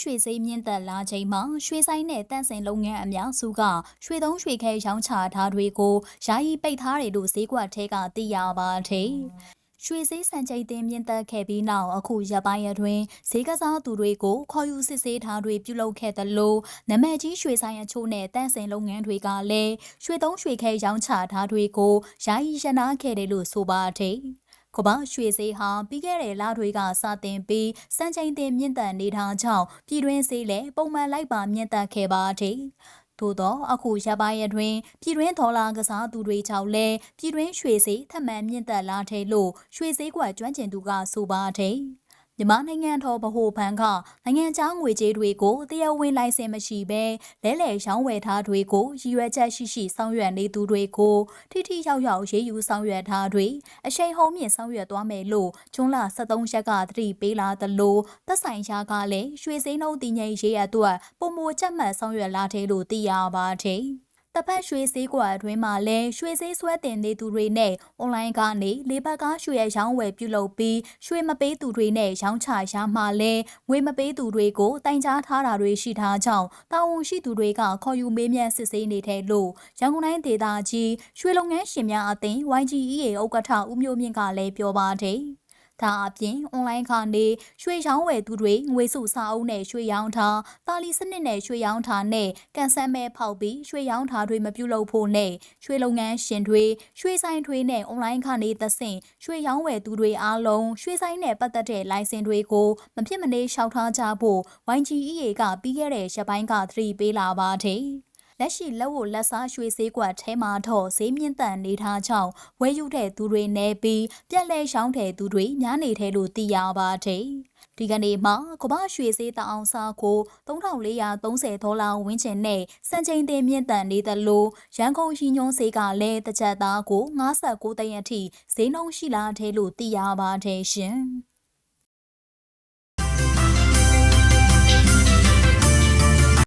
ရွှေစိမ်းမြင့်သက်လာချိန်မှာရွှေဆိုင်နဲ့တန့်စင်လုပ်ငန်းအများစုကရွှေသုံးရွှေခဲရောင်းချထားတွေကိုယာယီပိတ်ထားတယ်လို့ဈေးကွက်ထဲကသိရပါတယ်။ရွှေစည်းစံချိန်တင်မြင့်သက်ခဲ့ပြီးနောက်အခုရပိုင်းအတွင်းဈေးကစားသူတွေကိုခေါ်ယူစစ်ဆေးထားတွေပြုလုပ်ခဲ့တယ်လို့နမည်ကြီးရွှေဆိုင်အချို့နဲ့တန့်စင်လုပ်ငန်းတွေကလည်းရွှေသုံးရွှေခဲရောင်းချထားတွေကိုယာယီရနာခဲ့တယ်လို့ဆိုပါတယ်။ ကမ္ဘာရွှေဈေးဟာပြီးခဲ့တဲ့လတွေကစတင်ပြီးစံချိန်တင်မြင့်တက်နေတာကြောင့်ပြည်တွင်းဈေးလည်းပုံမှန်လိုက်ပါမြင့်တက်ခဲ့ပါတယ်။သို့တော့အခုရပိုင်းအတွင်းပြည်တွင်းဒေါ်လာကစားသူတွေကြောင့်လည်းပြည်တွင်းရွှေဈေးထပ်မံမြင့်တက်လာတယ်လို့ရွှေဈေးကွက်ကျွမ်းကျင်သူကဆိုပါတယ်။ မြန်မာနိုင်ငံတော်ဗဟိုဘဏ်ကနိုင်ငံခြားငွေကြေးတွေကိုတရားဝင်လိုင်စင်မရှိဘဲလဲလှယ်ရောင်းဝယ်ထားတွေကိုရည်ရွယ်ချက်ရှိရှိဆောင်ရွက်နေသူတွေကိုထိထိရောက်ရောက်ရေးယူဆောင်ရွက်ထားတွေအရှိန်ဟုန်မြင့်ဆောင်ရွက်သွားမယ်လို့ဂျွန်လ23ရက်ကသတိပေးလာသလိုသက်ဆိုင်ရာကလည်းရွှေစင်းနှုန်းတည်ငြိမ်ရေးအတွက်ပုံမကြက်မှတ်ဆောင်ရွက်လာတယ်လို့သိရပါတယ်။ တစ်ဖက်ရွှေစည်းကွက်အတွင်းမှာလည်းရွှေစည်းဆွဲတင်နေသူတွေနဲ့အွန်လိုင်းကနေလေဘက်ကားရွှေရောင်းဝယ်ပြုလုပ်ပြီးရွှေမပေးသူတွေနဲ့ရောင်းချရမှလည်းငွေမပေးသူတွေကိုတိုင်ကြားထားတာတွေရှိထားကြောင်းတာဝန်ရှိသူတွေကခေါ်ယူမေးမြန်းစစ်ဆေးနေတဲ့လို့ရန်ကုန်တိုင်းဒေသကြီးရွှေလုပ်ငန်းရှင်များအသင်း YGEA ဥက္ကဋ္ဌဦးမျိုးမြင့်ကလည်းပြောပါတယ်။ ဒါအပြင်အွန်လိုင်းကနေရွှေရောင်းဝယ်သူတွေငွေစုစာအုပ်နဲ့ရွှေရောင်းထားတာလီစနစ်နဲ့ရွှေရောင်းထားနဲ့ကန်ဆယ်မဲဖောက်ပြီးရွှေရောင်းထားတွေမပြုလုပ်ဖို့နဲ့ရွှေလုပ်ငန်းရှင်တွေရွှေဆိုင်တွေနဲ့အွန်လိုင်းကနေသဆင့်ရွှေရောင်းဝယ်သူတွေအားလုံးရွှေဆိုင်နဲ့ပတ်သက်တဲ့လိုင်စင်တွေကိုမဖြစ်မနေလျှောက်ထားကြဖို့ YGEA ကပြီးခဲ့တဲ့ရက်ပိုင်းကသတိပေးလာပါတယ်။ လက်ရှိလက်ဝတ်လက်စားရွှေဈေးကွက်ထဲမှာတော့ဈေးမြင့်တန်နေထားကြောင်းဝယ်ယူတဲ့သူတွေနဲ့ပြီးပြက်လဲရှောင်းတဲ့သူတွေများနေတယ်လို့သိရပါတယ်။ဒီကနေ့မှာကမ္ဘာရွှေဈေးတအောင်စားကို3430ဒေါ်လာဝန်းကျင်နဲ့စံချိန်တင်မြင့်တန်နေတယ်လို့ရန်ကုန်ရှိညွန်းဈေးကလည်းတစ်ချက်သားကို59သိန်းအထိဈေးနှုန်းရှိလာတယ်လို့သိရပါတယ်ရှင်။